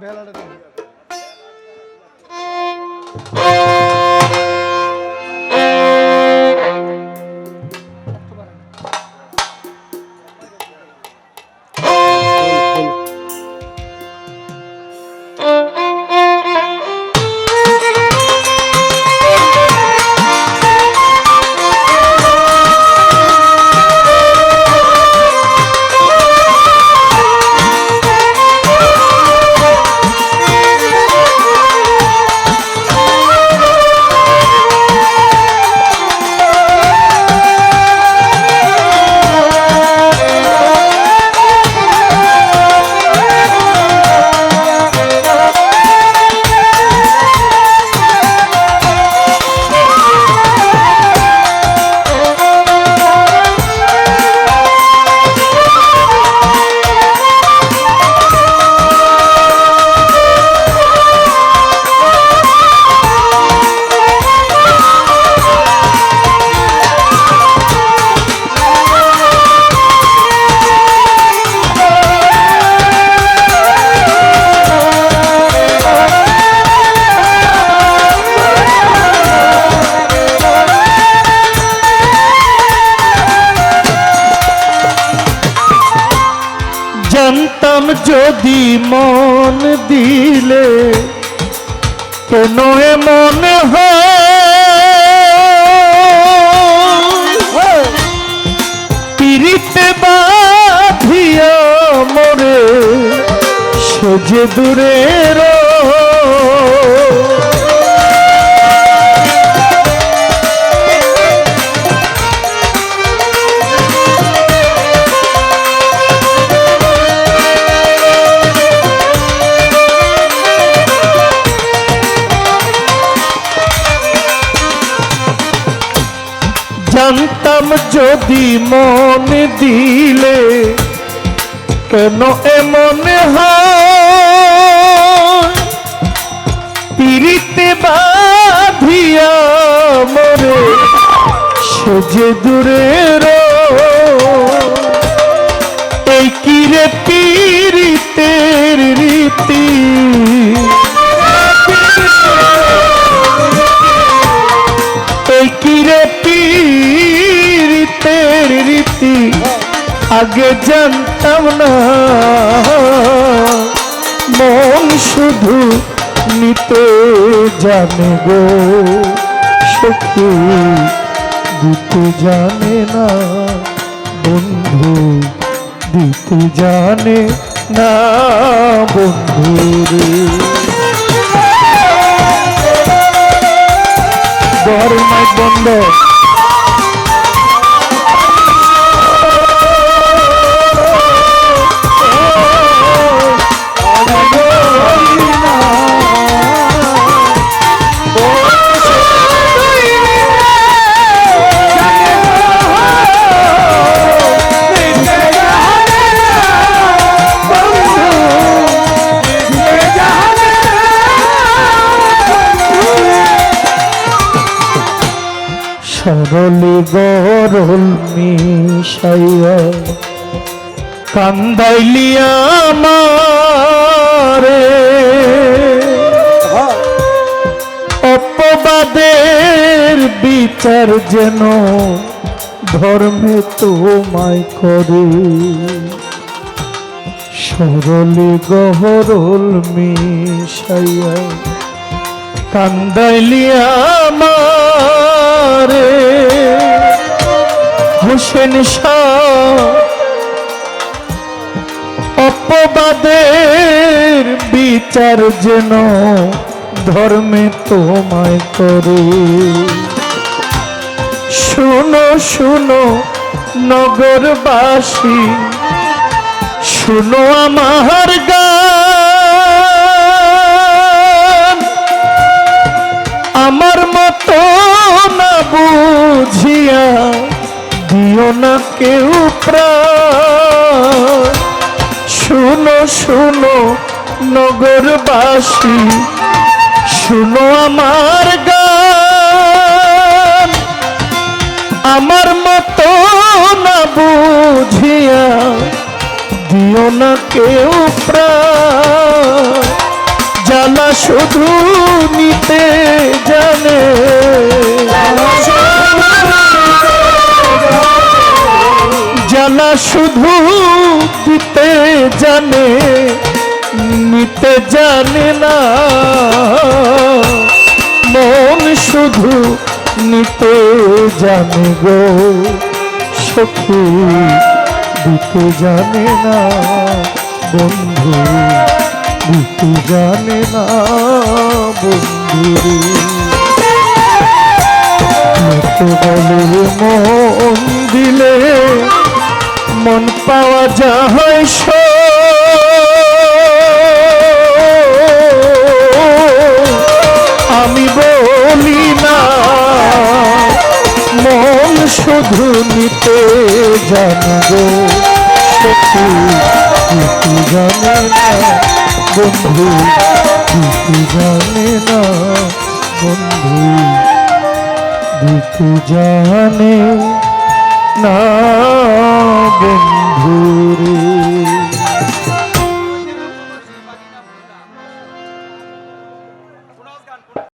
বেলাটা যদি মন দিলে কেন এমন হয়। পিড়িতে বাঁধিয়া মোরে সে যে দূরের জানতাম যদি মন দিলে, কেন এমন পিড়িতে বাঁধিয়া মরে সে যে দূরের এই কিরে পীড়িতের রীতি? আগে জানতাম না। মন শুধু নিতে জানে গো, সখী দিতে জানে না, বন্ধু দিতে জানে না, বন্ধু রে। বন্ধ। সরলি গরল মিশাইয়া কান্দাইলিয়া মারে অপবাদের বিচার যেন ধর্মে তোমায় করে। সরলি গহরল মিশাইয়া কান্দাইলিয়া মারে হোসেন শাহ অপবাদের বিচার যেন ধর্মে তোমায় করে। শুনো শুনো নগরবাসী শুনো আমার গান। না বুঝিয়া দিও না কেউ শুনো শুনো, নগরবাসী, শুনো আমার গান। আমার মতো না বুঝিয়া দিও না কেউ প্রাণ। শুধু নিতে জানে। জ্বালা শুধু দিতে জানে নিতে জানে না। মন শুধু নিতে জানে গো সখী দিতে জানে না। বন্ধু দিতে জানে না বন্ধু মতো বলে মন দিলে মন পাওয়া যায় আমি বলি না, মন শুধু নিতে জানব সত্যি জানে না বন্ধু দুঃখ জানে না বন্ধু দুঃখ জানে না বন্ধু রে।